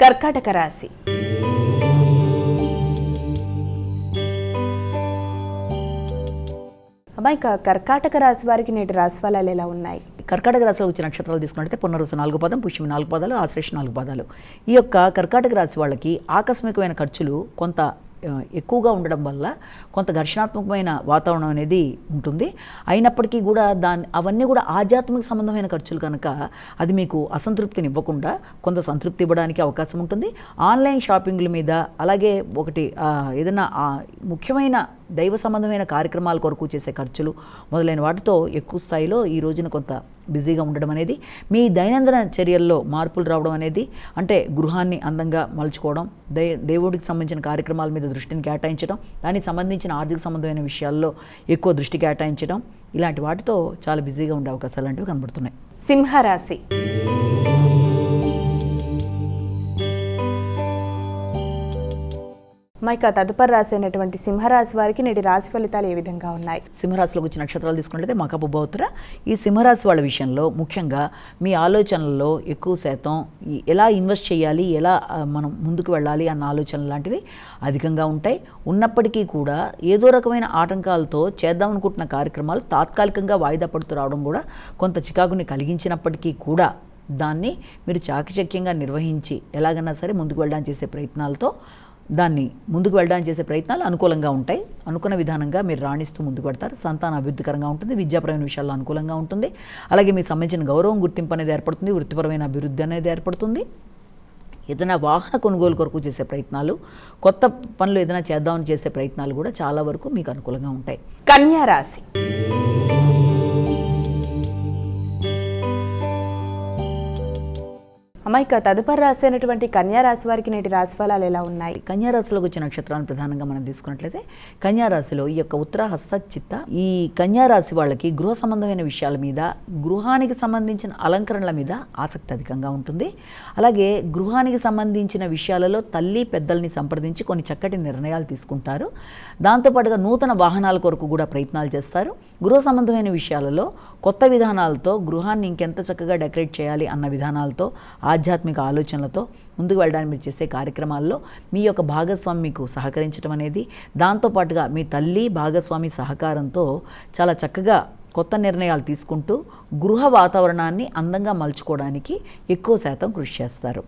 కర్కాటక రాశి. అమ్మాయి కర్కాటక రాశి వారికి నేటి రాశి ఫలాలు ఎలా ఉన్నాయి? కర్కాటక రాశిలో వచ్చిన నక్షత్రాలు తీసుకున్నట్లయితే పునరుసు నాలుగు పదం పుష్యమి నాలుగు పదాలు ఆశ్లేష నాలుగు పదాలు. ఈ యొక్క కర్కాటక రాశి వాళ్ళకి ఆకస్మికమైన ఖర్చులు కొంత ఎక్కువగా ఉండడం వల్ల కొంత ఘర్షణాత్మకమైన వాతావరణం అనేది ఉంటుంది. అయినప్పటికీ కూడా దాని అవన్నీ కూడా ఆధ్యాత్మిక సంబంధమైన ఖర్చులు కనుక అది మీకు అసంతృప్తిని ఇవ్వకుండా కొంత సంతృప్తి ఇవ్వడానికి అవకాశం ఉంటుంది. ఆన్లైన్ షాపింగ్ల మీద అలాగే ఒకటి ఏదైనా ముఖ్యమైన దైవ సంబంధమైన కార్యక్రమాల కొరకు చేసే ఖర్చులు మొదలైన వాటితో ఎక్కువ స్థాయిలో ఈ రోజున కొంత బిజీగా ఉండడం అనేది మీ దైనందిన చర్యల్లో మార్పులు రావడం అనేది అంటే గృహాన్ని అందంగా మలుచుకోవడం దై దేవుడికి సంబంధించిన కార్యక్రమాల మీద దృష్టిని కేటాయించడం దానికి సంబంధించిన ఆర్థిక సంబంధమైన విషయాల్లో ఎక్కువ దృష్టి కేటాయించడం ఇలాంటి వాటితో చాలా బిజీగా ఉండే అవకాశాలు లాంటివి కనబడుతున్నాయి. సింహరాశి. మైక తదుపరి రాశి అయినటువంటి సింహరాశి వారికి నేటి రాశి ఫలితాలు ఏ విధంగా ఉన్నాయి? సింహరాశిలోకి వచ్చిన నక్షత్రాలు తీసుకున్నట్లయితే మకపు బౌత్ర ఈ సింహరాశి వాళ్ళ విషయంలో ముఖ్యంగా మీ ఆలోచనల్లో ఎక్కువ శాతం ఎలా ఇన్వెస్ట్ చేయాలి ఎలా మనం ముందుకు వెళ్ళాలి అన్న ఆలోచనలు లాంటివి అధికంగా ఉంటాయి. ఉన్నప్పటికీ కూడా ఏదో రకమైన ఆటంకాలతో చేద్దాం అనుకుంటున్న కార్యక్రమాలు తాత్కాలికంగా వాయిదా పడుతూ రావడం కూడా కొంత చికాకుని కలిగించినప్పటికీ కూడా దాన్ని మీరు చాకచక్యంగా నిర్వహించి ఎలాగైనా సరే ముందుకు వెళ్ళడానికి చేసే ప్రయత్నాలతో దాన్ని ముందుకు వెళ్ళడానికి చేసే ప్రయత్నాలు అనుకూలంగా ఉంటాయి. అనుకున్న విధానంగా మీరు రాణిస్తూ ముందుకు పెడతారు సంతాన అభివృద్ధికరంగా ఉంటుంది. విద్యాపరమైన విషయాల్లో అనుకూలంగా ఉంటుంది. అలాగే మీకు సంబంధించిన గౌరవం గుర్తింపు అనేది ఏర్పడుతుంది. వృత్తిపరమైన అభివృద్ధి అనేది ఏర్పడుతుంది. ఏదైనా వాహన కొనుగోలు కొరకు చేసే ప్రయత్నాలు కొత్త పనులు ఏదైనా చేద్దామని చేసే ప్రయత్నాలు కూడా చాలా వరకు మీకు అనుకూలంగా ఉంటాయి. కన్యా రాశి. అమ్మాయిక తదుపరి రాశి అయినటువంటి కన్యా రాశి వారికి నేటి రాశిఫలాలు ఎలా ఉన్నాయి? కన్యారాశిలోకి వచ్చిన నక్షత్రాలను ప్రధానంగా మనం తీసుకున్నట్లయితే కన్యారాశిలో ఈ యొక్క ఉత్తర హస్త చిత్త ఈ కన్యారాశి వాళ్ళకి గృహ సంబంధమైన విషయాల మీద గృహానికి సంబంధించిన అలంకరణల మీద ఆసక్తి అధికంగా ఉంటుంది. అలాగే గృహానికి సంబంధించిన విషయాలలో తల్లి పెద్దల్ని సంప్రదించి కొన్ని చక్కటి నిర్ణయాలు తీసుకుంటారు. దాంతోపాటుగా నూతన వాహనాల కొరకు కూడా ప్రయత్నాలు చేస్తారు. గృహ సంబంధమైన విషయాలలో కొత్త విధానాలతో గృహాన్ని ఇంకెంత చక్కగా డెకరేట్ చేయాలి అన్న విధానాలతో ఆధ్యాత్మిక ఆలోచనలతో ముందుకు వెళ్ళడానికి మీరు చేసే కార్యక్రమాల్లో మీ యొక్క భాగస్వామి మీకు సహకరించడం అనేది దాంతోపాటుగా మీ తల్లి భాగస్వామి సహకారంతో చాలా చక్కగా కొత్త నిర్ణయాలు తీసుకుంటూ గృహ వాతావరణాన్ని అందంగా మలుచుకోవడానికి ఎక్కువ శాతం కృషి చేస్తారు.